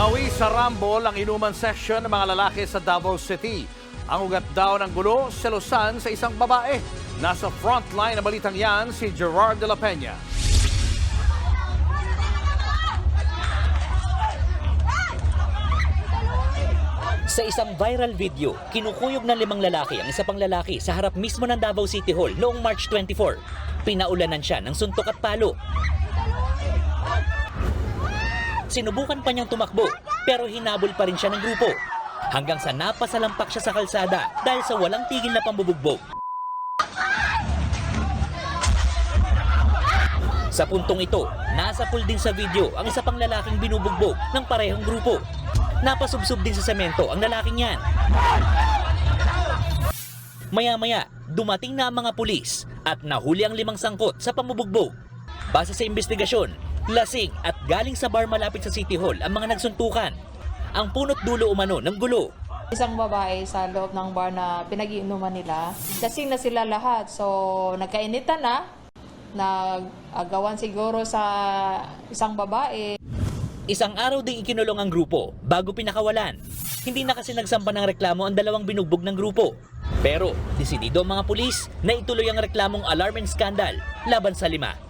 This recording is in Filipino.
Nawi sa Rambol ang inuman session ng mga lalaki sa Davao City. Ang ugat daw ng gulo, selosan sa isang babae. Nasa frontline na balitang yan si Gerard de la Peña. Sa isang viral video, kinukuyog ng limang lalaki ang isa pang lalaki sa harap mismo ng Davao City Hall noong March 24. Pinaulanan siya ng suntok at palo. Sinubukan pa niyang tumakbo pero hinabol pa rin siya ng grupo. Hanggang sa napasalampak siya sa kalsada dahil sa walang tigil na pambubugbog. Sa puntong ito, nasa pool din sa video ang isa pang lalaking binubugbog ng parehong grupo. Napasubsob din sa semento ang lalaking yan. Maya-maya, dumating na ang mga pulis at nahuli ang limang sangkot sa pambubugbog. Base sa investigasyon, lasing at galing sa bar malapit sa City Hall ang mga nagsuntukan. Ang punot dulo umano ng gulo. Isang babae sa loob ng bar na pinag-iinuman nila. Lasing na sila lahat. So, nagkainitan na. Nag-agawan siguro sa isang babae. Isang araw ding ikinulong ang grupo bago pinakawalan. Hindi na kasi nagsampa ng reklamo ang dalawang binugbog ng grupo. Pero, desidido ang mga pulis na ituloy ang reklamong alarm and scandal laban sa lima.